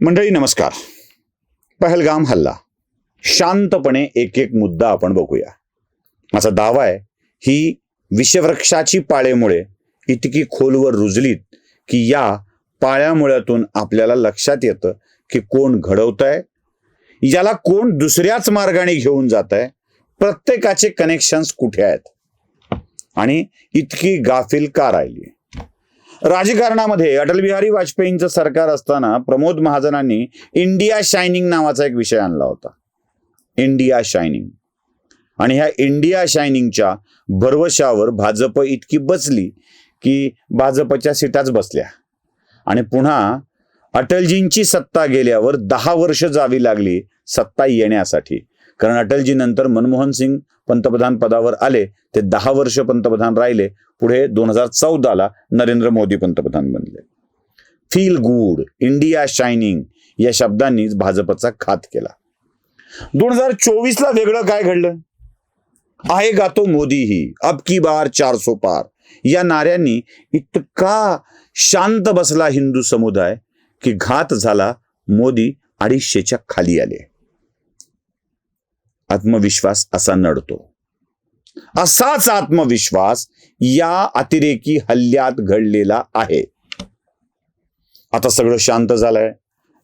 मंडळी नमस्कार. पहलगाम हल्ला. शांतपणे एक एक मुद्दा आपण बघूया. माझा दावा आहे ही विषवृक्षाची पाळेमुळे इतकी खोलवर रुजलीत की या पाळ्यामुळ्यातून आपल्याला लक्षात येतं की कोण घडवत आहे याला कोण दुसऱ्याच मार्गाने घेऊन जात आहे प्रत्येकाचे कनेक्शन्स कुठे आहेत? आणि इतकी गाफील का राहिली राजकारणामध्ये अटल बिहारी वाजपेयींचं सरकार असताना प्रमोद महाजनांनी इंडिया शायनिंग नावाचा एक विषय आणला होता. India shining. आणि ह्या इंडिया शायनिंगच्या भरवशावर भाजप इतकी बसली की भाजपच्या सीटाच बसल्या. आणि पुन्हा अटलजींची सत्ता गेल्यावर दहा वर्ष जावी लागली सत्ता येण्यासाठी. कारण अटलजी नंतर मनमोहन सिंग पंतप्रधान पदावर आले ते दहा वर्ष पंतप्रधान राहिले पुढे दोन हजार चौदाला नरेंद्र मोदी पंतप्रधान बनले. फील गुड इंडिया शायनिंग या शब्दांनीच भाजपचा खात केला. दोन हजार चोवीस ला वेगळं काय घडलं? आहे का तो मोदी ही अब की बार चार सो पार. या नाऱ्यांनी इतका शांत बसला हिंदू समुदाय की घात झाला मोदी अडीचशेच्या खाली आले. आत्मविश्वास असा नडतो. असाच आत्मविश्वास या अतिरेकी हल्ल्यात घडलेला आहे. आता सगळं शांत झालंय.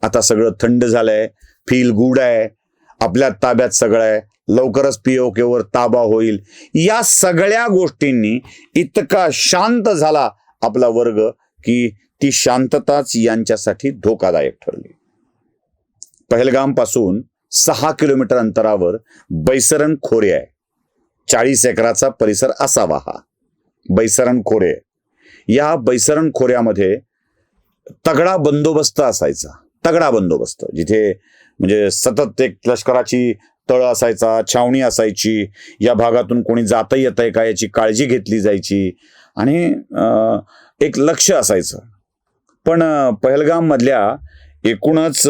आता सगळं थंड झालंय. फील गुड आहे. आपल्या ताब्यात सगळं आहे. लवकरच पीओकेवर ताबा होईल. या सगळ्या गोष्टींनी इतका शांत झाला आपला वर्ग की ती शांतताच यांच्यासाठी धोकादायक ठरली. पहलगामपासून सहा किलोमीटर अंतरावर बैसरण खोरे आहे. चाळीस एकराचा परिसर असावा हा. बैसरण खोरे. या बैसरण खोऱ्यामध्ये तगडा बंदोबस्त असायचा. तगडा बंदोबस्त. जिथे म्हणजे सतत एक लष्कराची तळ असायचा छावणी असायची. या भागातून कोणी जाता येत आहे का याची काळजी घेतली जायची. आणि एक लक्ष असायचं. पण पहलगाममधल्या मधल्या एकूणच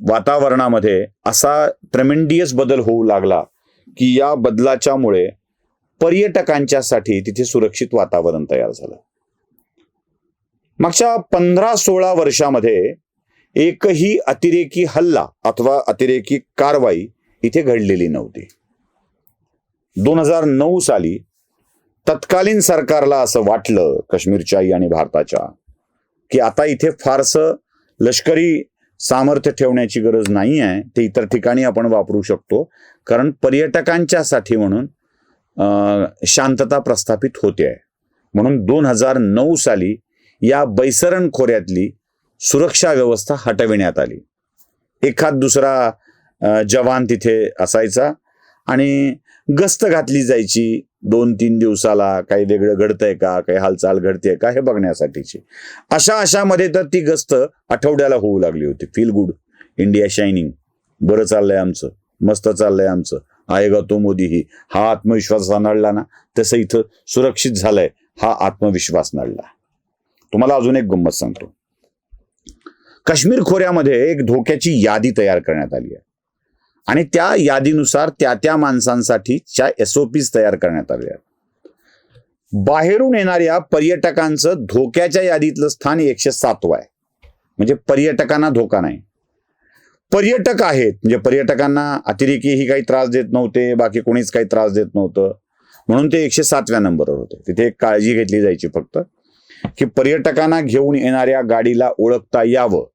वातावरणामध्ये असा ट्रेमेंडियस बदल होऊ लागला की या बदलाच्यामुळे पर्यटकांच्यासाठी तिथे सुरक्षित वातावरण तयार झालं. मागच्या पंधरा सोळा वर्षामध्ये एकही अतिरेकी हल्ला अथवा अतिरेकी कारवाई इथे घडलेली नव्हती. दोन हजार नऊ साली तत्कालीन सरकारला असं वाटलं काश्मीरच्याही आणि भारताच्या की आता इथे फारसं लष्करी सामर्थ्य ठेवण्याची गरज नाही आहे. ते इतर ठिकाणी आपण वापरू शकतो. कारण पर्यटकांच्यासाठी म्हणून शांतता प्रस्थापित होते आहे. म्हणून दोन हजार नऊ साली या बैसरण खोऱ्यातली सुरक्षा व्यवस्था हटविण्यात आली. एखाद दुसरा जवान तिथे असायचा आणि गस्त घातली जायची. दोन तीन दिवसाला काही वेगळं घडतंय का? काही हालचाल घडते का? हे बघण्यासाठीची. अशा अशामध्ये तर ती गस्त आठवड्याला होऊ लागली होती. फील गुड इंडिया शायनिंग बरं चाललंय आमचं. मस्त चाललंय आमचं. आहे का तो मोदी ही. हा आत्मविश्वास नडला ना? तसं इथं सुरक्षित झालंय. हा आत्मविश्वास नडला तुम्हाला अजून एक गंमत सांगतो. काश्मीर खोऱ्यामध्ये एक धोक्याची यादी तयार करण्यात आली आहे. आणि त्या यादीनुसार त्या त्या माणसांसाठीच्या एस ओ पीज तयार करण्यात आल्या. आहेत बाहेरून येणाऱ्या पर्यटकांचं धोक्याच्या यादीतलं स्थान एकशे सातवं आहे. म्हणजे पर्यटकांना धोका नाही. पर्यटक आहेत. म्हणजे पर्यटकांना अतिरेकी ही काही त्रास देत नव्हते बाकी कोणीच काही त्रास देत नव्हतं. म्हणून ते एकशे सातव्या नंबरवर होते. तिथे एक काळजी घेतली जायची फक्त की पर्यटकांना घेऊन येणाऱ्या गाडीला ओळखता यावं.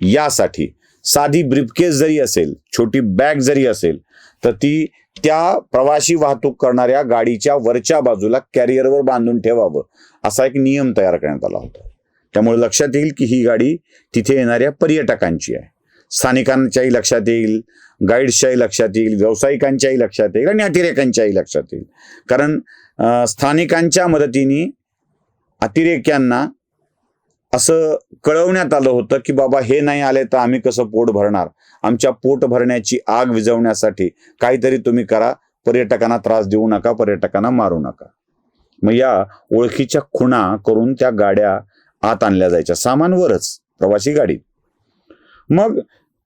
यासाठी साधी ब्रिफकेस जरी असेल छोटी बॅग जरी असेल तर ती त्या प्रवाशी वाहतूक करणाऱ्या गाडीच्या वरच्या बाजूला कॅरियरवर बांधून ठेवावं. असा एक नियम तयार करण्यात आला होता. त्यामुळे लक्षात येईल की ही गाडी तिथे येणाऱ्या पर्यटकांची आहे. स्थानिकांच्याही लक्षात येईल गाईड्सच्याही लक्षात येईल व्यावसायिकांच्याही लक्षात येईल आणि अतिरेकांच्याही लक्षात येईल. कारण स्थानिकांच्या मदतीने अतिरेक्यांना असं कळवण्यात आलं होतं की बाबा हे नाही आले तर आम्ही कसं पोट भरणार? आमच्या पोट भरण्याची आग विझवण्यासाठी काहीतरी तुम्ही करा. पर्यटकांना त्रास देऊ नका पर्यटकांना मारू नका. मग या ओळखीच्या खुणा करून त्या गाड्या आत आणल्या जायच्या. सामानवरच प्रवासी गाडी. मग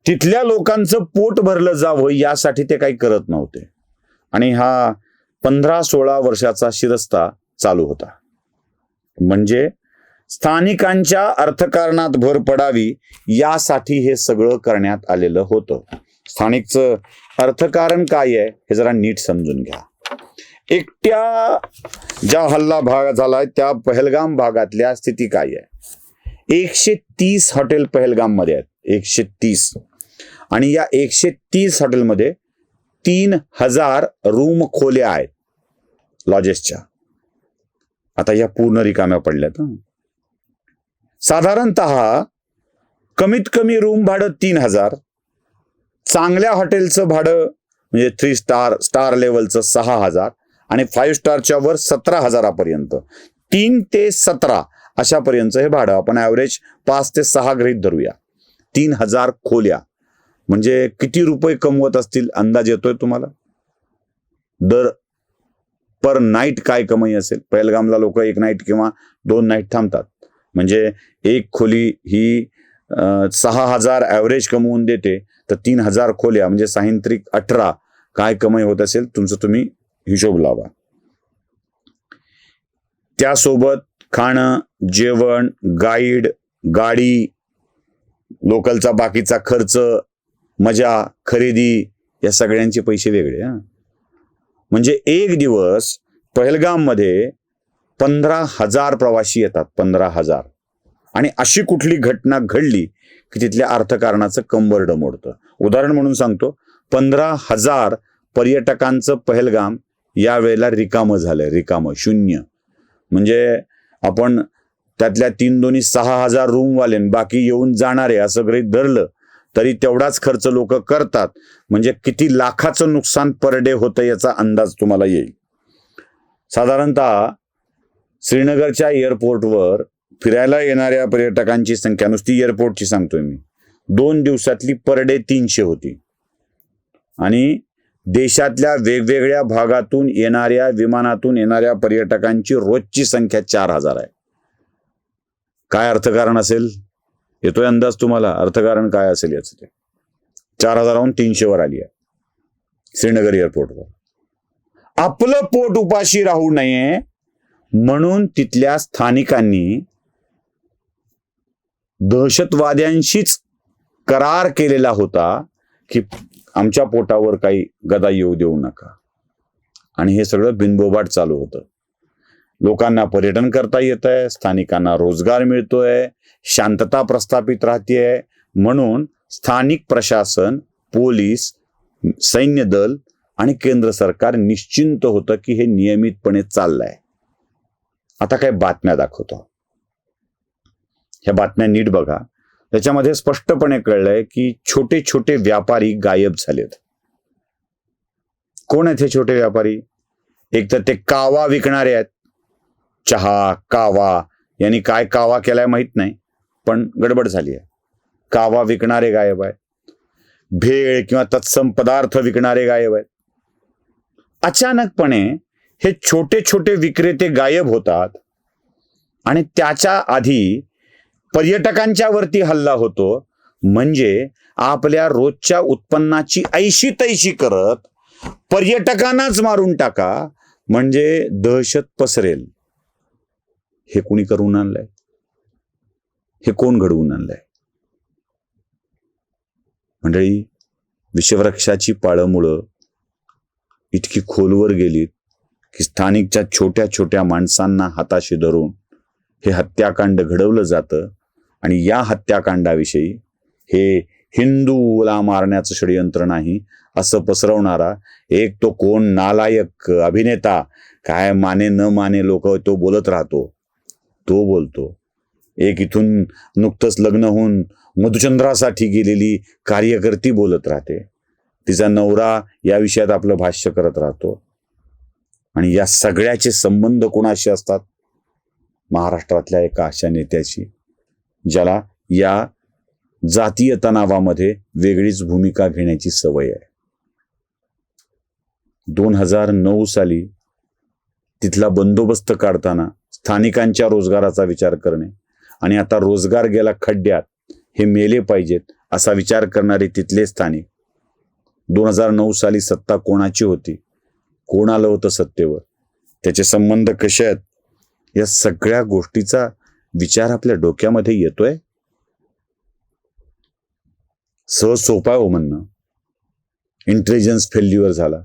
तिथल्या लोकांचं पोट भरलं जावं यासाठी ते काही करत नव्हते. आणि हा पंधरा सोळा वर्षाचा शिरस्ता चालू होता. म्हणजे स्थानिकांच्या अर्थकारणात भर पडावी यासाठी हे सगळं करण्यात आलेलं होतं. स्थानिकचं अर्थकारण काय आहे हे जरा नीट समजून घ्या. एकट्या ज्या हल्ला भाग झालाय त्या पहलगाम भागातल्या स्थिती काय आहे? एकशे तीस हॉटेल पहलगाममध्ये आहेत. एकशे तीस. आणि या एकशे तीस हॉटेलमध्ये तीन हजार रूम खोल्या आहेत. लॉजेसच्या. आता या पूर्ण रिकाम्या पडल्यात साधारणत कमीत कमी रूम भाडं तीन हजार चांगल्या हॉटेलचं भाडं म्हणजे थ्री स्टार स्टार लेवलचं सहा हजार आणि फाईव्ह स्टारच्या वर सतरा हजारापर्यंत. तीन ते सतरा अशापर्यंत हे भाडं आपण ॲव्हरेज पाच ते सहा गृहित धरूया. तीन हजार खोल्या. म्हणजे किती रुपये कमवत असतील? अंदाज येतोय तुम्हाला? दर पर नाईट काय कमाई असेल? पहलगामला लोक एक नाईट किंवा दोन नाईट थांबतात. म्हणजे एक खोली ही सहा हजार ॲव्हरेज कमवून देते तर तीन हजार खोल्या म्हणजे साहित्रिक अठरा काय कमाई होत असेल तुमचं तुम्ही हिशोब लावा. त्यासोबत खाणं जेवण गाईड गाडी लोकलचा बाकीचा खर्च मजा खरेदी या सगळ्यांचे पैसे वेगळे म्हणजे एक दिवस पहलगाममध्ये पंधरा हजार प्रवासी येतात पंधरा हजार. आणि अशी कुठली घटना घडली की तिथल्या अर्थकारणाचं कंबरड मोडतं? उदाहरण म्हणून सांगतो पंधरा हजार पर्यटकांचं पहलगाम यावेळेला रिकामं झालं रिकामं शून्य. म्हणजे आपण त्यातल्या तीन दोन्ही सहा हजार रूमवाले बाकी येऊन जाणारे असं गृहीत धरलं तरी तेवढाच खर्च लोक करतात. म्हणजे किती लाखाचं नुकसान पर डे होतं याचा अंदाज तुम्हाला येईल. साधारणतः श्रीनगरच्या एअरपोर्टवर फिरायला येणाऱ्या पर्यटकांची संख्या नुसती एअरपोर्टची सांगतोय मी. दोन दिवसातली पर डे तीनशे होती. आणि देशातल्या वेगवेगळ्या भागातून येणाऱ्या विमानातून येणाऱ्या पर्यटकांची रोजची संख्या चार हजार आहे. काय अर्थकारण असेल? येतोय अंदाज तुम्हाला? अर्थकारण काय असेल याचं ते? चार हजाराहून तीनशे वर आली आहे. श्रीनगर एअरपोर्टवर. आपलं पोट उपाशी राहू नये. म्हणून तिथल्या स्थानिकांनी दहशतवाद्यांशीच करार केलेला होता की आमच्या पोटावर काही गदा येऊ देऊ नका. आणि हे सगळं बिनबोबाट चालू होतं. लोकांना पर्यटन करता येत आहे स्थानिकांना रोजगार मिळतोय शांतता प्रस्थापित राहतेय म्हणून स्थानिक प्रशासन पोलीस सैन्य दल आणि केंद्र सरकार निश्चिंत होतं की हे नियमितपणे चाललंय. आता काय बातम्या दाखवतो. ह्या बातम्या नीट बघा. त्याच्यामध्ये स्पष्टपणे कळलंय की छोटे छोटे व्यापारी गायब झालेत. कोण आहेत हे छोटे व्यापारी? एक तर ते कावा विकणारे आहेत. चहा कावा यांनी काय कावा केलाय माहीत नाही पण गडबड झाली आहे. कावा विकणारे गायब आहेत. भेळ किंवा तत्सम पदार्थ विकणारे गायब आहेत. अचानकपणे हे छोटे छोटे विक्रेते गायब होतात. आणि त्याच्या आधी पर्यटकांच्या वरती हल्ला होतो. म्हणजे आपल्या रोजच्या उत्पन्नाची ऐशी तैशी करत पर्यटकांनाच मारून टाका. म्हणजे दहशत पसरेल. हे कुणी करून आणलंय? हे कोण घडवून आणलंय? मंडळी विषवृक्षाची पाळंमुळं इतकी खोलवर गेलीत. की स्थानिकच्या छोट्या छोट्या माणसांना हाताशी धरून हे हत्याकांड घडवलं जातं आणि या हत्याकांडाविषयी हे हिंदूला मारण्याचं षडयंत्र नाही असं पसरवणारा एक तो कोण नालायक अभिनेता काय माने न माने लोक तो बोलत राहतो तो बोलतो. एक इथून नुकतंच लग्न होऊन मधुचंद्रासाठी गेलेली कार्यकर्ती बोलत राहते. तिचा नवरा या विषयात आपलं भाष्य करत राहतो. आणि या सगळ्याचे संबंध कोणाशी असतात? महाराष्ट्रातल्या एका अशा नेत्याशी ज्याला या जातीय तणावामध्ये वेगळीच भूमिका घेण्याची सवय आहे. दोन हजार नऊ साली तिथला बंदोबस्त काढताना स्थानिकांच्या रोजगाराचा विचार करणे आणि आता रोजगार गेला खड्ड्यात हे मेले पाहिजेत असा विचार करणारे तिथले स्थानिक दोन हजार नऊ साली सत्ता कोणाची होती? कोण आलं होतं सत्तेवर? त्याचे संबंध कसे आहेत? या सगळ्या गोष्टीचा विचार आपल्या डोक्यामध्ये येतोय? सहज सोपा हो म्हणणं. इंटेलिजन्स फेल्युअर झाला.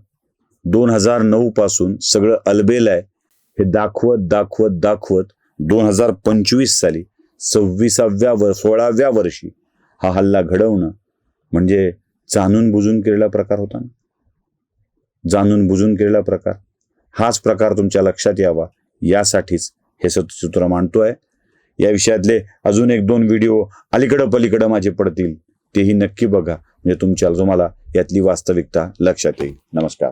दोन हजार नऊ पासून सगळं अलबेल आहे. हे दाखवत दाखवत दाखवत दोन हजार पंचवीस साली सव्वीसाव्या व सोळाव्या वर्षी हा हल्ला घडवणं म्हणजे जाणून बुजून केलेला प्रकार होता ना? जाणून बुजून केलेला प्रकार. हाच प्रकार तुमच्या लक्षात यावा. यासाठीच हे सत्यसूत्र मांडतोय. या विषयातले अजून एक दोन व्हिडिओ अलीकडं पलीकडं माझे पडतील. तेही नक्की बघा. म्हणजे तुमच्या तुम्हाला यातली वास्तविकता लक्षात येईल. नमस्कार.